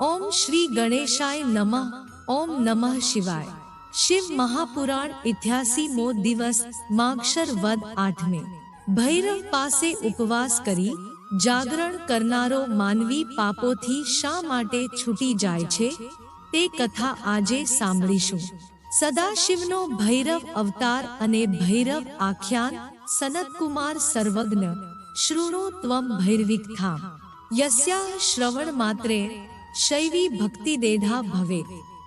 ઓમ શ્રી ગણેશાય નમઃ, ઓમ નમઃ શિવાય. શિવ મહાપુરાણ ઇઠ્યાસી મો દિવસ માક્ષર વદ આઠમે. ભૈરવ પાસે ઉપવાસ કરી, જાગરણ કરનારો માનવી પાપોથી શા માટે છૂટી જાય છે? તે કથા આજે સાંભળીશું. સદાશિવનો ભૈરવ અવતાર અને ભૈરવ આખ્યાન, સનતકુમાર સર્વજ્ઞ. શૃણો ત્વમ ભૈરવિકથામ યસ્યા શ્રવણ માત્રે શૈવી ભક્તિ દેઢા ભવે.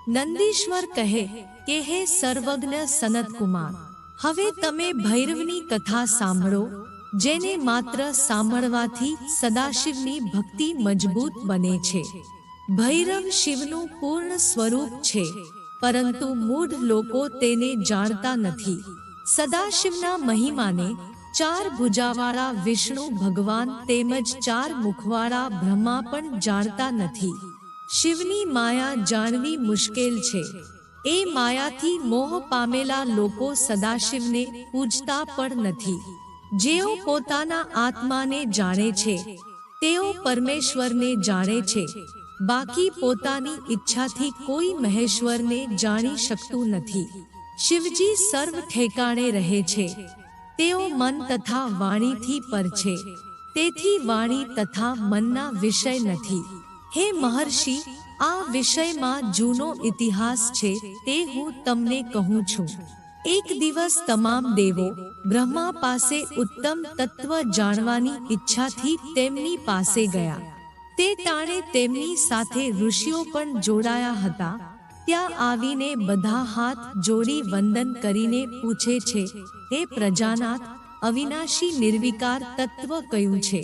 નંદીશ્વર કહે કે, હે સર્વજ્ઞ સનતકુમાર હવે તમે ભૈરવની કથા સાંભળો, જેને માત્ર સાંભળવાથી સદાશિવની ભક્તિ મજબૂત બને છે. ભૈરવ શિવનું પૂર્ણ સ્વરૂપ છે, પરંતુ મૂઢ લોકો તેને જાણતા નથી. સદાશિવના મહિમાને ચાર ભુજાવાળા વિષ્ણુ ભગવાન તેમજ ચાર મુખવાળા બ્રહ્મા પણ જાણતા નથી. શિવની માયા જાણવી મુશ્કેલ છે. એ માયાથી મોહ પામેલા લોકો સદાશિવને પૂજતા પણ નથી. જેઓ પોતાના આત્માને જાણે છે, તેઓ પરમેશ્વરને જાણે છે. બાકી પોતાની ઈચ્છાથી કોઈ મહેશ્વરને જાણી શકતું નથી. શિવજી સર્વ ઠેકાણે રહે છે. તેઓ મન તથા વાણીથી પર છે. તેથી વાણી તથા મનના વિષય નથી. હે મહર્ષિ, આ વિષયમાં જૂનો ઇતિહાસ છે તે હું તમને કહું છું. એક દિવસ તમામ દેવો બ્રહ્મા પાસે ઉત્તમ તત્વ જાણવાની ઈચ્છાથી તેમની પાસે ગયા. તે તાણે તેમની સાથે ઋષિઓ પણ જોડાયા હતા. ત્યાં આવીને બધા હાથ જોડી વંદન કરીને પૂછે છે, હે પ્રજાનાથ, અવિનાશી નિર્વિકાર તત્વ કયું છે?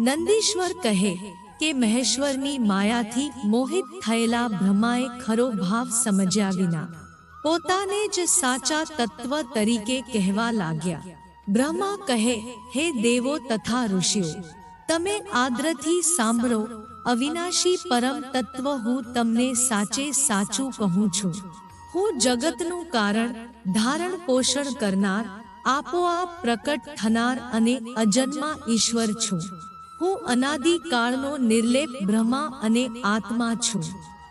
નંદીશ્વર કહે કે મહેશ્વરની માયાથી મોહિત થયેલા બ્રહ્માએ ખરો ભાવ સમજ્યા વિના પોતાને જ સાચા તત્વ તરીકે કહેવા લાગ્યા. બ્રહ્મા કહે, હે દેવો તથા ઋષિઓ, તમે આદ્રથી સાંભળો, અવિનાશી પરમ તત્વ હું તમને સાચે સાચું કહું છું. હું જગતનું કારણ, ધારણ પોષણ કરનાર, આપોઆપ પ્રકટ થનાર અને અજન્મા ઈશ્વર છું. હું અનાદિકાળનો નિર્લેપ બ્રહ્મા અને આત્મા છું.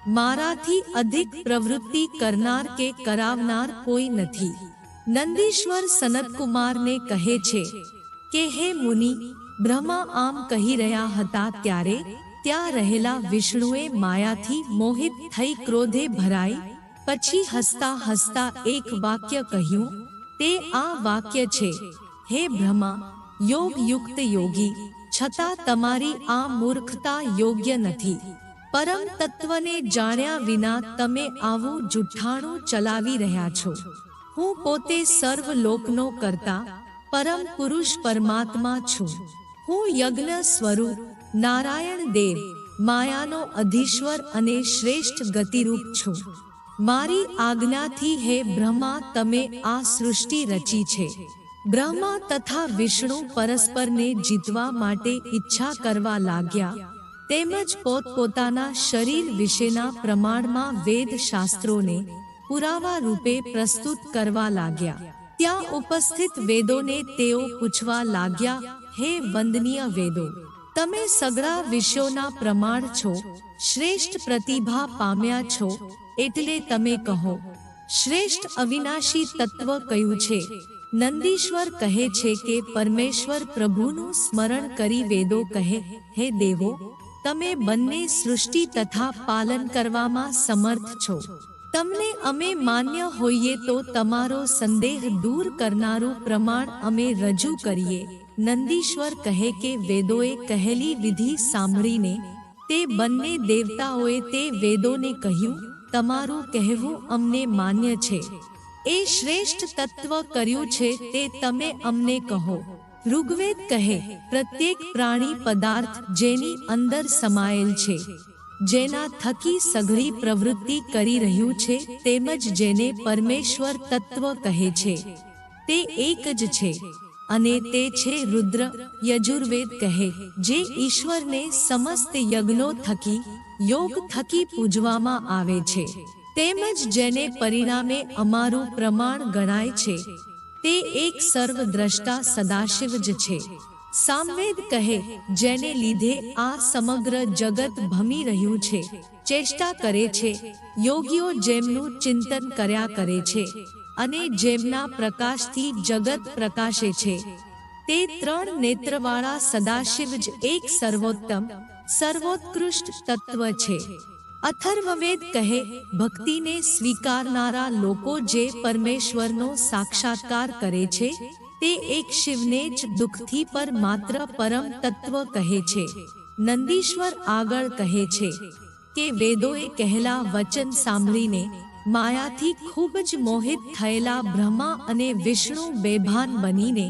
મારાથી અધિક પ્રવૃત્તિ કરનાર કે કરાવનાર કોઈ નથી. નંદીશ્વર સનતકુમારને કહે છે કે, હે મુનિ, બ્રહ્મા આમ કહી રહ્યા હતા ત્યારે ત્યાં રહેલા વિષ્ણુએ માયાથી મોહિત થઈ ક્રોધે ભરાઈ, પછી હસતા હસતા એક વાક્ય કહ્યું, તે આ વાક્ય છે. હે બ્રહ્મા યોગ યુક્ત યોગી છતાં તમારી આ મૂર્ખતા યોગ્ય નથી. પરમ તત્વને જાણ્યા વિના તમે આવું જુઠ્ઠાણું ચલાવી રહ્યા છો. હું પોતે સર્વ લોકનો કરતા, પરમ પુરુષ પરમાત્મા છું. હું યજ્ઞ સ્વરૂપ, નારાયણ દેવ, માયાનો અધીશ્વર અને શ્રેષ્ઠ ગતિરૂપ છું. મારી આજ્ઞાથી હે બ્રહ્મા, તમે આ સૃષ્ટિ રચી છે. બ્રહ્મા તથા વિષ્ણુ પરસ્પરને જીતવા માટે ઈચ્છા કરવા લાગ્યા. તેમજ પોતપોતાના શરીર વિશેના પ્રમાણમાં વેદ શાસ્ત્રોને પુરાવા રૂપે પ્રસ્તુત કરવા લાગ્યા. ત્યાં ઉપસ્થિત વેદોને તેઓ પૂછવા લાગ્યા, હે વંદનીય વેદો, તમે સગળા વિષયોના પ્રમાણ છો, શ્રેષ્ઠ પ્રતિભા પામ્યા છો, એટલે તમે કહો, શ્રેષ્ઠ અવિનાશી તત્વ કયું છે? નંદીશ્વર કહે છે કે પરમેશ્વર પ્રભુનું સ્મરણ કરી વેદો કહે, હે દેવો, તમે બંને સૃષ્ટિ તથા પાલન કરવામાં સમર્થ છો. તમને અમે માન્ય હોઈએ તો તમારો સંદેહ દૂર કરનારું પ્રમાણ અમે રજૂ કરીએ. નંદીશ્વર કહે કે વેદોએ કહેલી વિધિ સાંભળીને તે બંને દેવતાઓએ તે વેદોને કહ્યું, તમારું કહેવું અમને માન્ય છે. એ શ્રેષ્ઠ તત્વ કર્યું છે તે તમે અમને કહો. ઋગ્વેદ કહે, પ્રત્યેક પ્રાણી પદાર્થ જેની અંદર સમાયેલ છે, જેના થકી સઘળી પ્રવૃત્તિ કરી રહ્યું છે, તેમજ જેને પરમેશ્વર તત્વ કહે છે. તે એક જ છે, અને તે છે રુદ્ર. યજુર્વેદ કહે, જે ઈશ્વરને સમસ્ત યજ્ઞો થકી, યોગ થકી પૂજવામાં આવે છે. તેમજ જેને પરિણામે અમારું પ્રમાણ ગણાય છે, તે એક સર્વદ્રષ્ટા સદાશિવ જ છે. સામવેદ કહે, જેને લીધે આ સમગ્ર જગત ભમી રહ્યું છે, ચેષ્ટા કરે છે, યોગીઓ જેમનું ચિંતન કર્યા કરે છે, અને જેમના પ્રકાશથી જગત પ્રકાશે છે. તે ત્રણ નેત્રવાળા સદાશિવ જ એક સર્વોત્તમ, સર્વોત્કૃષ્ટ તત્વ છે. અથર્વવેદ કહે, ભક્તિને સ્વીકારનારા લોકો જે પરમેશ્વરનો સાક્ષાત્કાર કરે છે, તે એક શિવને જ દુઃખથી પર માત્ર પરમ તત્વ કહે છે. નંદીશ્વર આગળ કહે છે કે વેદોએ કહેલા વચન સાંભળીને માયાથી ખૂબ જ મોહિત થયેલા બ્રહ્મા અને વિષ્ણુ બેભાન બનીને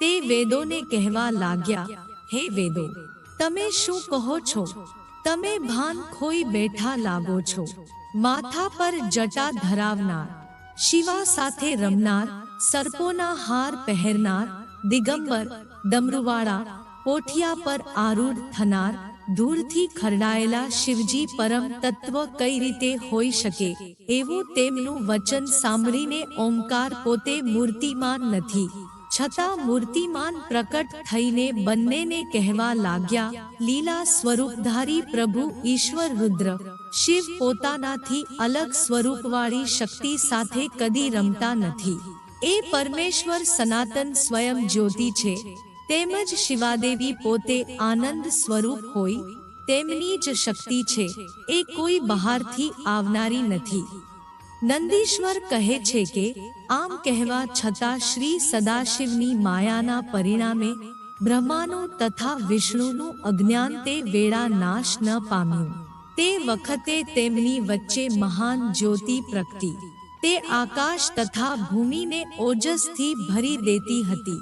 તે વેદોને કહેવા લાગ્યા, હે વેદો, તમે શું કહો છો? તમે ભાન ખોઈ બેઠા લાગો છો. માથા પર જટા ધરાવનાર, શિવા સાથે રમનાર, સર્પોના હાર પહેરનાર, દિગંબર, ડમરુવાળા, પોઠિયા પર આરૂઢ થનાર, ધૂળથી ખરડાયેલા શિવજી પરમ તત્વ કઈ રીતે હોઈ શકે, એવું તેમનું વચન સાંભળીને ઓમકાર પોતે મૂર્તિમાન નથી. છતાં મૂર્તિમાન પ્રકટ થઈને બંનેને કહેવા લાગ્યા, લીલા સ્વરૂપધારી પ્રભુ ઈશ્વર રુદ્ર, શિવ પોતાનાથી અલગ સ્વરૂપવાળી શક્તિ સાથે કદી રમતા નથી. એ પરમેશ્વર સનાતન સ્વયં જ્યોતિ છે. તેમજ શિવાદેવી પોતે આનંદ સ્વરૂપ હોય, તેમની જ શક્તિ છે. એ કોઈ બહારથી આવનારી નથી. નંદીશ્વર કહે છે કે, આમ કહેવા છતાં શ્રી સદાશિવની માયાના પરિણામે બ્રહ્માનું તથા વિષ્ણુનું અજ્ઞાન તે વેળા નાશ ન પામ્યું. તે વખતે તેમની વચ્ચે મહાન જ્યોતિ પ્રગટી. તે આકાશ તથા ભૂમિને ઓજસથી ભરી દેતી હતી.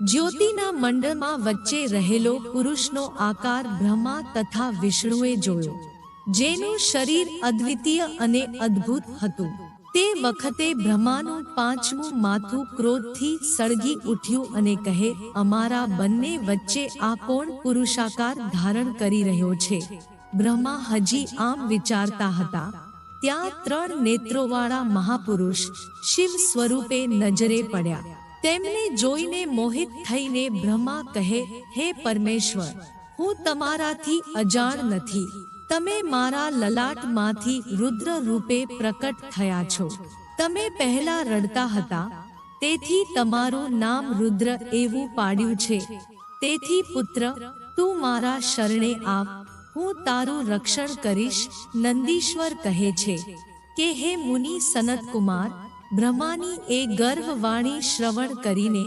જ્યોતિના મંડળમાં વચ્ચે રહેલો પુરુષનો આકાર બ્રહ્મા તથા વિષ્ણુએ જોયો. જેનું શરીર અદ્વિતીય અને અદ્ભુત હતું. તે વખતે બ્રહ્માનું પાંચમું માથું ક્રોધથી સળગી ઉઠ્યું અને કહે, અમારા બંને વચ્ચે આ કોણ પુરુષાકાર ધારણ કરી રહ્યો છે બ્રહ્મા હજી આમ વિચારતા હતા. ત્યાં ત્રણ નેત્રોવાળા મહાપુરુષ શિવ સ્વરૂપે નજરે પડ્યા. તેમને જોઈને મોહિત થઈને બ્રહ્મા કહે, હે પરમેશ્વર, હું તમારાથી અજાણ નથી. તમે મારા લલાટમાંથી રુદ્ર રૂપે પ્રકટ થયા છો. તમે પહેલા રડતા હતા, તેથી તમારું નામ રુદ્ર એવું પાડ્યું છે. તેથી પુત્ર, તું મારા શરણે આવ. હું તારું રક્ષણ કરીશ, નંદીશ્વર કહે છે. કે હે મુનિ સનત કુમાર બ્રહ્માની એ ગર્વવાણી શ્રવણ કરીને,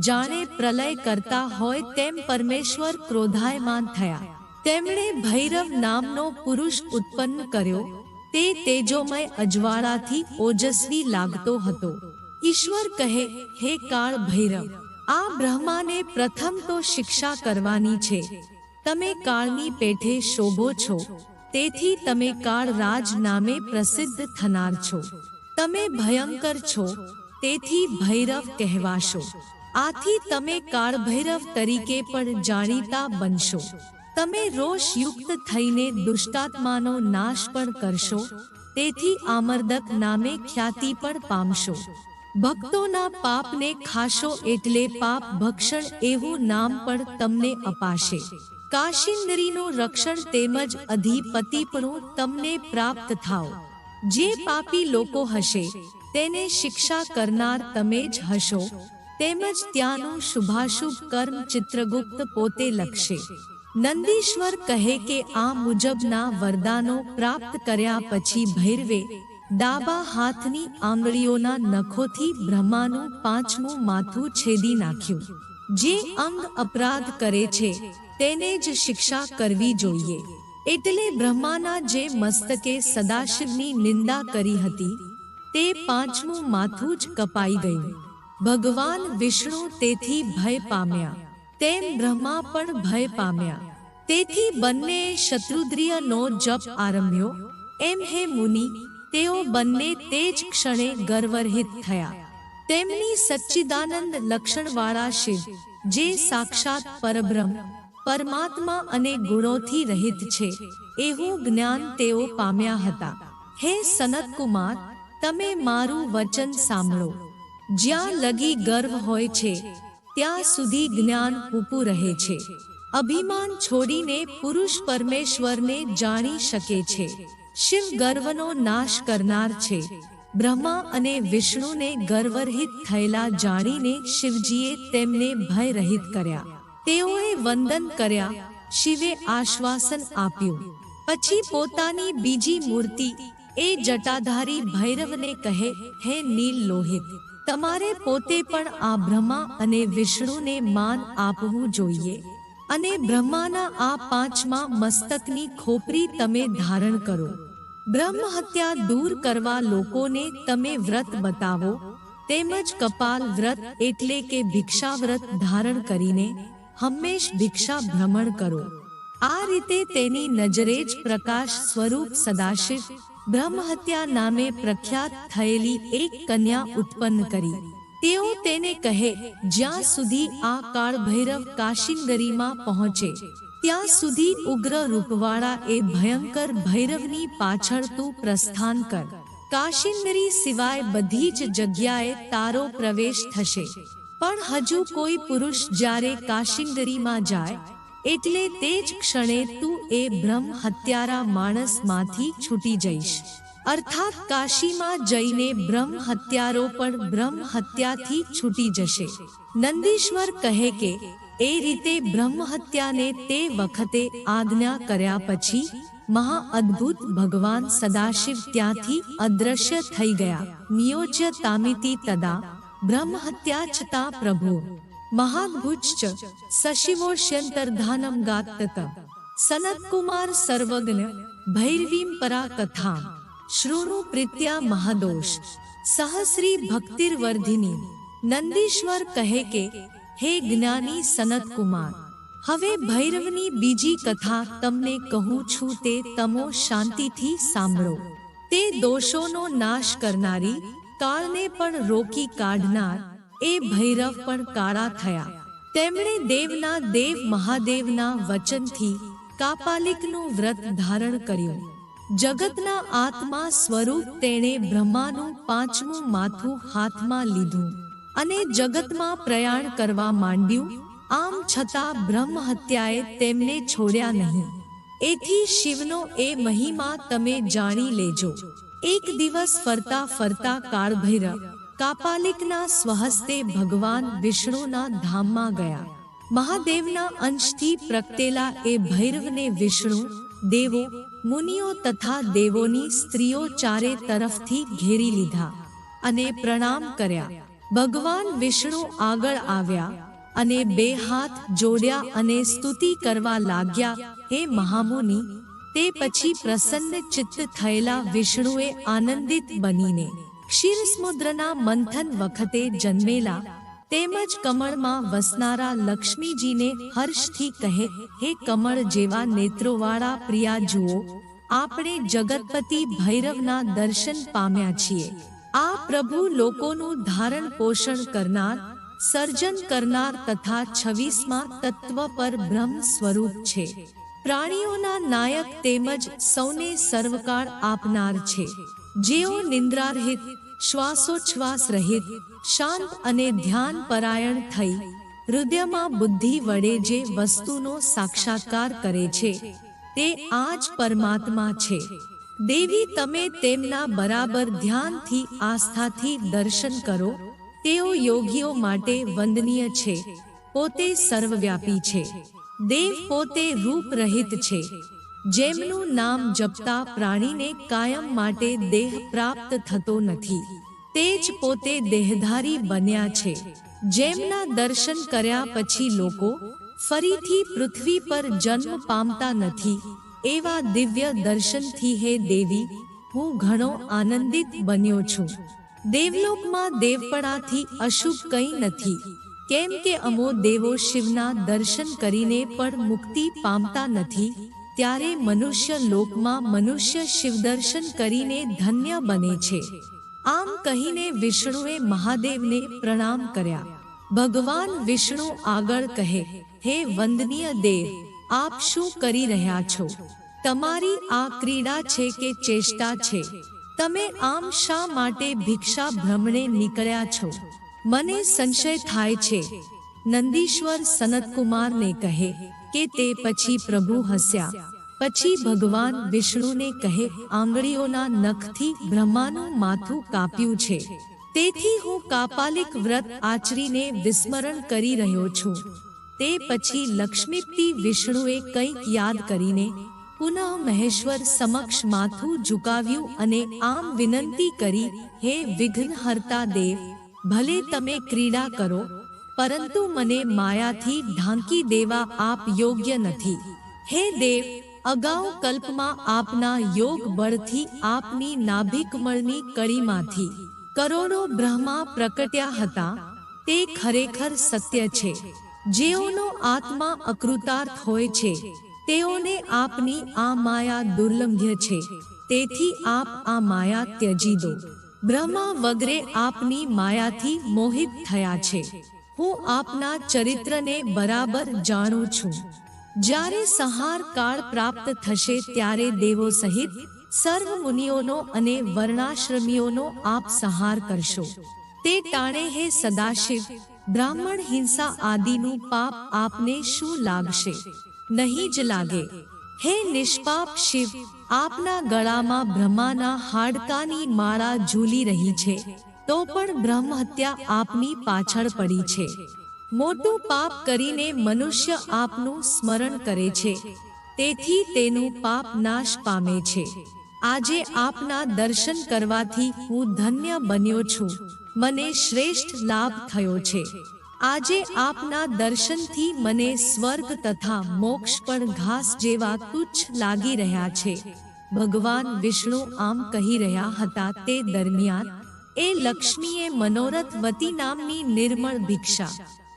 જાણે પ્રલય કરતા હોય તેમ પરમેશ્વર ક્રોધાયમાન થયા. તેમણે ભૈરવ નામનો પુરુષ ઉત્પન્ન કર્યો. તે તેજોમય અજવાળાથી ઓજસ્વી લાગતો હતો. ઈશ્વર કહે, હે કાળ ભૈરવ, આ બ્રહ્માને પ્રથમ તો શિક્ષા કરવાની છે. તમે કાળની પેઠે શોભો છો. તેથી તમે કાળ રાજ નામે પ્રસિદ્ધ થનાર છો. તમે ભયંકર છો. તેથી ભૈરવ કહેવાશો. આથી તમે કાળ ભૈરવ તરીકે પણ જાણીતા બનશો. તમે રોષયુક્ત થઈને દુષ્ટાત્માનો નાશ પણ કરશો, તેથી આમર્દક નામે ખ્યાતિ પણ પામશો. ભક્તોના પાપને ખાશો એટલે પાપ ભક્ષણ એવું નામ પણ તમને અપાશે. કાશિંદરીનું રક્ષણ તેમજ અધિપતિપણું તમને પ્રાપ્ત થાવ જે પાપી લોકો હશે, તેને શિક્ષા કરનાર તમે જ હશો, તેમજ ત્યાંનું શુભાશુભ કર્મ ચિત્રગુપ્ત પોતે લખશે. નંદીશ્વર કહે કે આ મુજબના વરદાનો પ્રાપ્ત કર્યા પછી ભૈરવે ડાબા હાથની આંગળીઓના નખોથી બ્રહ્માનું પાંચમું માથું છેદી નાખ્યું. જે અંગ અપરાધ કરે છે, તેને જ શિક્ષા કરવી જોઈએ. એટલે બ્રહ્માના જે મસ્તકે સદાશિવની નિંદા કરી હતી, તે પાંચમું માથું જ કપાઈ ગયું. ભગવાન વિષ્ણુ તેથી ભય પામ્યા. તેમ બ્રહ્મા પણ ભય પામ્યા. તેથી બંને શત્રુદ્રિયનો જપ આરંભ્યો. એમ હે મુનિ, તેઓ બંને તે જ ક્ષણે ગર્વરહિત થયા. તેમની સચ્ચિદાનંદ લક્ષણવાળા શિવ, જે સાક્ષાત પરબ્રહ્મ, પરમાત્મા અને ગુણોથી રહિત છે, એવું જ્ઞાન તેઓ પામ્યા હતા. હે સનત કુમાર તમે મારું વચન સાંભળો. જ્યાં લગી ગર્વ હોય છે ત્યાં સુધી જ્ઞાન ઊપું રહે છે. અભિમાન છોડીને પુરુષ પરમેશ્વરને જાણી શકે છે. શિવ ગર્વનો નાશ કરનાર છે. બ્રહ્મા અને વિષ્ણુને ગર્વરહિત થયેલા જાણીને શિવજીએ તેમને ભયરહિત કર્યા. તેઓએ વંદન કર્યા. શિવે આશ્વાસન આપ્યું. પછી પોતાની બીજી મૂર્તિ, એ જટાધારી ભૈરવને કહે, હે નીલ લોહિત તમારે પોતે પણ આ બ્રહ્મા અને વિષ્ણુને માન આપવું જોઈએ અને બ્રહ્માના આ પાંચમા મસ્તકની ખોપરી તમે ધારણ કરો. બ્રહ્મ હત્યા દૂર કરવા લોકોને તમે વ્રત બતાવો, તેમજ કપાલ વ્રત એટલે કે ભિક્ષા વ્રત ધારણ કરીને હંમેશ ભિક્ષા ભ્રમણ કરો. આ રીતે તેની નજરે જ પ્રકાશ સ્વરૂપ સદાશિવ બ્રહ્મ હત્યા નામે પ્રખ્યાત થયેલી એક કન્યા ઉત્પન્ન કરી. તેઓ તેને કહે, જ્યાં સુધી આ કાળ ભૈરવ કાશિંગરીમાં પહોંચે, ત્યાં સુધી ઉગ્ર રૂપવાળા એ ભયંકર ભૈરવની પાછળ તું પ્રસ્થાન કર. કાશિંગરી સિવાય બધી જ જગ્યાએ તારો પ્રવેશ થશે. પણ હજુ કોઈ પુરુષ જ્યારે કાશિંગરીમાં જાય એટલે તે જ ક્ષણે તું એ બ્રહ્મ હત્યારા માણસમાંથી છૂટી જઈશ. અર્થાત કાશીમાં જઈને બ્રહ્મ હત્યારો પણ બ્રહ્મ હત્યાથી છૂટી જશે. નંદીશ્વર કહે કે, એ રીતે બ્રહ્મ હત્યાને તે વખતે આજ્ઞા કર્યા પછી મહા અદ્ભુત ભગવાન સદાશિવ ત્યાંથી અદ્રશ્ય થઈ ગયા. નિયોજ્ય તામિતિ તદા બ્રહ્મ હત્યા છતાં પ્રભુ. મહાદ્ભુજ સશિવોષ્યંતર્ધાનમ ગાતત સનત્કુમાર સર્વજ્ઞ ભૈરવીમ પરા કથા શૃણુ પ્રીત્યા મહાદોષ સહસ્રી ભક્તિર્વર્ધિની નંદીશ્વર કહે કે હે જ્ઞાની સનતકુમાર હવે ભૈરવની બીજી કથા તમને કહું છું તે તમો શાંતિથી સાંભળો તે દોષોનો નાશ કરનારી કાળને પણ રોકી કાઢનાર એ ભૈરવ પણ કાળા થયા. તેમણે દેવના દેવ મહાદેવના વચનથી કાપાલિકનું વ્રત ધારણ કર્યું. જગતના આત્મા સ્વરૂપ તેણે બ્રહ્માનું પાંચમું માથું હાથમાં લીધું અને જગતમાં પ્રયાણ કરવા માંડ્યું. આમ છતાં બ્રહ્મ હત્યાએ તેમને છોડ્યા નહીં. એથી શિવનો એ મહિમા તમે જાણી લેજો. એક દિવસ ફરતા ફરતા કાળભૈરવ કાપાલિકના સ્વહસ્તે ભગવાન વિષ્ણુના ધામમાં ગયા. મહાદેવના અંશથી પ્રગટેલા એ ભૈરવને વિષ્ણુ, દેવો, મુનિઓ તથા દેવોની સ્ત્રીઓ ચારે તરફથી ઘેરી લીધા અને પ્રણામ કર્યા. ભગવાન વિષ્ણુ આગળ આવ્યા અને બે હાથ જોડ્યા અને સ્તુતિ કરવા લાગ્યા, હે મહામુનિ, તે પછી પ્રસન્ન ચિત્ત થયેલા વિષ્ણુએ આનંદિત બનીને ક્ષીરસમુદ્રના મંથન વખતે જન્મેલા તેમજ કમળમાં વસનારા લક્ષ્મીજીને હર્ષથી કહે, હે કમળ જેવા નેત્રોવાળા પ્રિયા જુઓ આપણે જગતપતિ ભૈરવના દર્શન પામ્યા છીએ. આ પ્રભુ લોકોનું ધારણ પોષણ કરનાર, સર્જન કરનાર તથા છવ્વીસમાં તત્વ પર બ્રહ્મ સ્વરૂપ છે. પ્રાણીઓના નાયક તેમજ સૌને સર્વકાળ આપનાર છે. જેઓ નિંદ્રારહિત શ્વાસોચ્છ્વાસ રહિત, શાંત અને ધ્યાન પરાયણ થઈ, હૃદયમાં બુદ્ધિ વડે જે વસ્તુનો સાક્ષાત્કાર કરે છે, તે આ જ પરમાત્મા છે. દેવી, તમે તેમના બરાબર ધ્યાનથી, આસ્થાથી દર્શન કરો. તેઓ યોગીઓ માટે વંદનીય છે. પોતે સર્વવ્યાપી છે. દેવ પોતે રૂપ રહિત છે. જેમનું નામ જપતા પ્રાણીને કાયમ માટે દેહ પ્રાપ્ત થતો નથી. તે જ પોતે દેહધારી બન્યા છે. જેમના દર્શન કર્યા પછી લોકો ફરીથી પૃથ્વી પર જન્મ પામતા નથી. એવા દિવ્ય દર્શનથી હે દેવી, હું ઘણો આનંદિત બન્યો છું. દેવલોકમાં દેવપણાથી અશુભ કંઈ નથી. કેમ કે અમો દેવો શિવના દર્શન કરીને પણ મુક્તિ પામતા નથી ત્યારે મનુષ્ય લોકમાં મનુષ્ય શિવદર્શન કરીને ધન્ય બને છે. આમ કહીને વિષ્ણુએ મહાદેવને પ્રણામ કર્યા. ભગવાન વિષ્ણુ આગળ કહે, હે વંદનીય દેવ, આપ શું કરી રહ્યા છો? તમારી આ ક્રીડા છે કે ચેષ્ટા છે? તમે આમ શા માટે ભિક્ષા ભ્રમણે નીકળ્યા છો? મને સંશય થાય છે. નંદીશ્વર સનતકુમારને કહે કે તે પછી પ્રભુ હસ્યા. પછી ભગવાન વિષ્ણુને કહે, આંગળીઓના નખથી બ્રહ્માનું માથું કાપ્યું છે. તેથી હું કાપાલિક વ્રત આચરીને વિસ્મરણ કરી રહ્યો છું. તે પછી લક્ષ્મીપતિ વિષ્ણુએ કંઈક યાદ કરીને, પુનઃ મહેશ્વર સમક્ષ માથું ઝુકાવ્યું અને આમ વિનંતી કરી, હે વિઘ્નહર્તા દેવ, ભલે તમે ક્રીડા કરો પરંતુ મને માયાથી ઢાંકી દેવા આપ યોગ્ય નથી. હે દેવ, અગાઉ કલ્પમાં આપના યોગ બળથી આપની નાભિકમળની કળીમાંથી કરોડો બ્રહ્મા પ્રકટ્યા હતા, તે ખરેખર સત્ય છે. જેઓનો આત્મા અકૃતાર્થ હોય છે, તેઓને આપની આ માયા દુર્લભ્ય છે. તેથી આપ આ માયા ત્યજી દો. બ્રહ્મા વગરે આપની માયાથી મોહિત થયા છે. હું આપના ચરિત્રને બરાબર જાણું છું. જ્યારે સહાર કાળ પ્રાપ્ત થશે ત્યારે દેવો સહિત સર્વ મુનિઓનો અને વર્ણાશ્રમીઓનો આપ સંહાર કરશો. તે ટાણે હે સદાશિવ, બ્રાહ્મણ હિંસા આદિનું પાપ આપને શું લાગશે? નહીં જ લાગે. હે નિષ્પાપ શિવ, આપના ગળામાં બ્રહ્માના હાડકાની માળા ઝૂલી રહી છે. તો પણ બ્રહ્મ હત્યા આપની પાછળ પડી છે. મોટું પાપ કરીને મનુષ્ય આપનું સ્મરણ કરે છે. તેથી તેનું પાપ નાશ પામે છે. આજે આપના દર્શન કરવાથી હું ધન્ય બન્યો છું. મને શ્રેષ્ઠ લાભ થયો છે. આજે આપના દર્શનથી મને સ્વર્ગ તથા મોક્ષ પણ ઘાસ જેવા તુચ્છ લાગી રહ્યા છે. ભગવાન વિષ્ણુ આમ કહી રહ્યા હતા તે દરમિયાન એ લક્ષ્મીએ મનોરથવતી નામની નિર્મળ ભિક્ષા.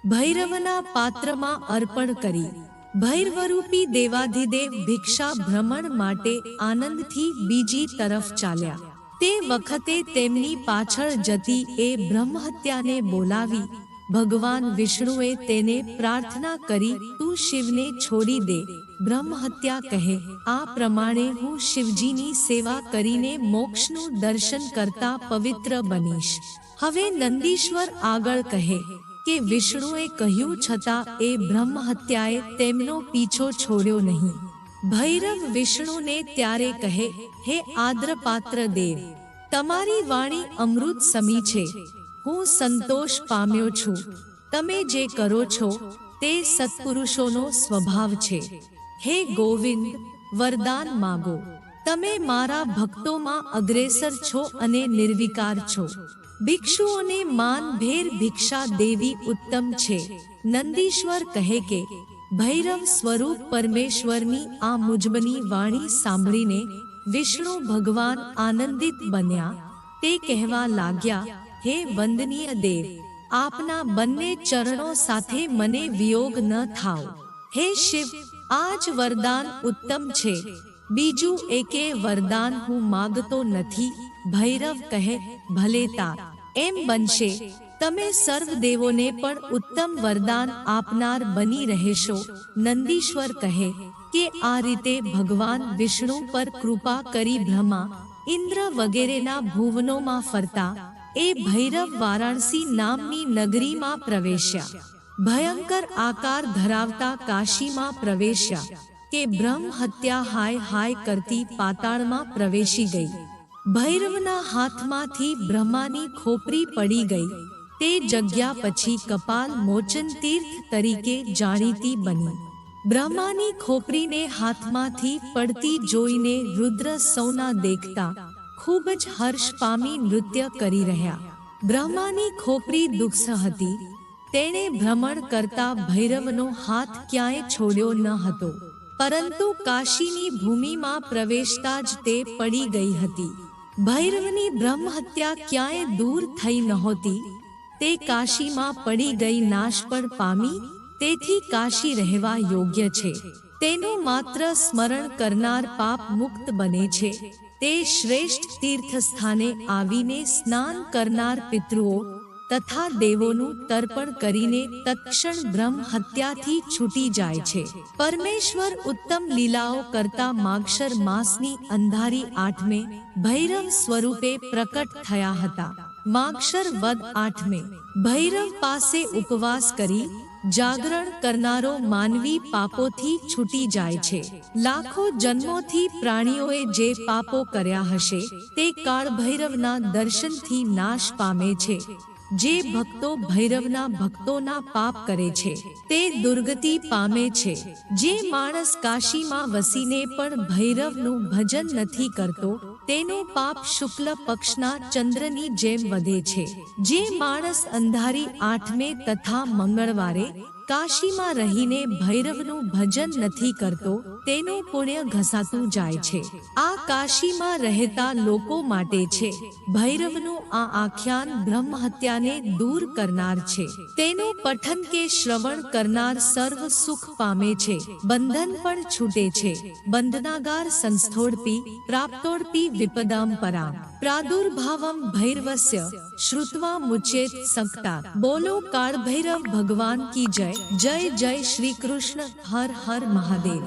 ભૈરવના પાત્રમાં અર્પણ કરી. ભૈરવરૂપી દેવાધિદેવ ભિક્ષા ભ્રમણ માટે આનંદથી બીજી તરફ ચાલ્યા. તે વખતે તેમની પાછળ જતી એ બ્રહ્મહત્યાને બોલાવી ભગવાન વિષ્ણુએ તેને પ્રાર્થના કરી, તું શિવને છોડી દે. બ્રહ્મ હત્યા કહે, આ પ્રમાણે હું શિવજીની સેવા કરીને મોક્ષનું દર્શન કરતા પવિત્ર બનીશ. હવે નંદીશ્વર આગળ કહે, કે વિષ્ણુએ કહ્યું છતાં એ બ્રહ્મ હત્યાએ તેમનો પીછો છોડ્યો નહીં. ભૈરવ વિષ્ણુને ત્યારે કહે, હે આદ્રપાત્ર દેવ, તમારી વાણી અમૃત સમી છે. હું સંતોષ પામ્યો છું. તમે જે કરો છો, તે સત્પુરુષોનો સ્વભાવ છે. હે ગોવિંદ, વરદાન માગો. તમે મારા ભક્તોમાં અગ્રેસર છો અને નિર્વિકાર છો. ભિક્ષુઓને માનભેર ભિક્ષા દેવી ઉત્તમ છે. નંદીશ્વર કહે કે, ભૈરવ સ્વરૂપ પરમેશ્વરની આ મુજબની વાણી સાંભળીને વિષ્ણુ ભગવાન આનંદિત બન્યા. તે કહેવા લાગ્યા હે વંદનીય દેવ, આપના બંને ચરણો સાથે મને વિયોગ ન થાવ. હે શિવ આ જ વરદાન ઉત્તમ છે. બીજું એકે વરદાન હું માગતો નથી. ભૈરવ કહે, ભલે તા એમ બનશે. તમે સર્વ દેવોને પણ ઉત્તમ વરદાન આપનાર બની રહેશો. નંદીશ્વર કહે, કે આ રીતે ભગવાન વિષ્ણુ પર કૃપા કરી બ્રહ્મા, ઇન્દ્ર વગેરેના ભુવનોમાં ફરતા એ ભૈરવ વારાણસી નામની નગરીમાં પ્રવેશ્યા. ભયંકર આકાર ધરાવતા કાશીમાં પ્રવેશ્યા કે બ્રહ્મ હત્યા હાય હાય કરતી પાતાળમાં પ્રવેશી ગઈ. ભૈરવના હાથમાંથી બ્રહ્માની ખોપરી પડી ગઈ. તે જગ્યા પછી કપાલ મોચન તીર્થ તરીકે જાણીતી બની. બ્રહ્માની ખોપરીને હાથમાંથી પડતી જોઈને રુદ્ર સૌના દેખતા ખૂબ જ હર્ષ પામી નૃત્ય કરી રહ્યા. બ્રહ્માની ખોપરી દુઃખ હતી. તેણે ભ્રમણ કરતા ભૈરવનો હાથ ક્યાંય છોડ્યો ન હતો. પરંતુ કાશીની ભૂમિમાં પ્રવેશતા જ તે પડી ગઈ હતી. ભૈરવની બ્રહ્મ હત્યા ક્યાંય દૂર થઈ નહોતી. તે કાશીમાં પડી ગઈ નાશ પણ પામી, તેથી કાશી રહેવા યોગ્ય છે. તેનું માત્ર સ્મરણ કરનાર પાપ મુક્ત બને છે. તે શ્રેષ્ઠ તીર્થ આવીને સ્નાન કરનાર પિતૃઓ તથા દેવોનું તર્પણ કરીને તત્ક્ષણ બ્રહ્મ હત્યાથી છૂટી જાય છે. પરમેશ્વર ઉત્તમ લીલાઓ કરતા માગશર માસની અંધારી આઠમે ભૈરવ સ્વરૂપે પ્રકટ થયા હતા. માગશર વદ આઠમે ભૈરવ પાસે ઉપવાસ કરી જાગરણ કરનારો માનવી પાપોથી છૂટી જાય છે. લાખો જન્મોથી પ્રાણીઓએ જે પાપો કર્યા હશે, તે કાળ ભૈરવના દર્શનથી નાશ પામે છે. જે ભક્તો ભૈરવના ભક્તોના પાપ કરે છે, તે દુર્ગતિ પામે છે. જે માણસ કાશીમાં વસીને પણ ભૈરવનું ભજન નથી કરતો, તેનું પાપ શુક્લ પક્ષના ચંદ્રની જેમ વધે છે. જે માણસ અંધારી આઠમે તથા મંગળવારે કાશીમાં રહીને ભૈરવનું ભજન નથી કરતો, તેનું પુણ્ય ઘસાતું જાય છે. આ કાશીમાં રહેતા લોકો માટે છે. ભૈરવનું આ આખ્યાન બ્રહ્મ હત્યાને દૂર કરનાર છે. તેનું પઠન કે શ્રવણ કરનાર સર્વ સુખ પામે છે. બંધન પણ છૂટે છે. બંધનાગાર સંસ્થોડપી, પ્રાપ્તોડપી વિપદામ પરામ. પ્રાદુર્ભાવમ ભૈરવસ્ય શ્રુત્વા મુચેત સંકટા બોલો કાળ ભૈરવ ભગવાન કી જય જય જય શ્રી કૃષ્ણ હર હર મહાદેવ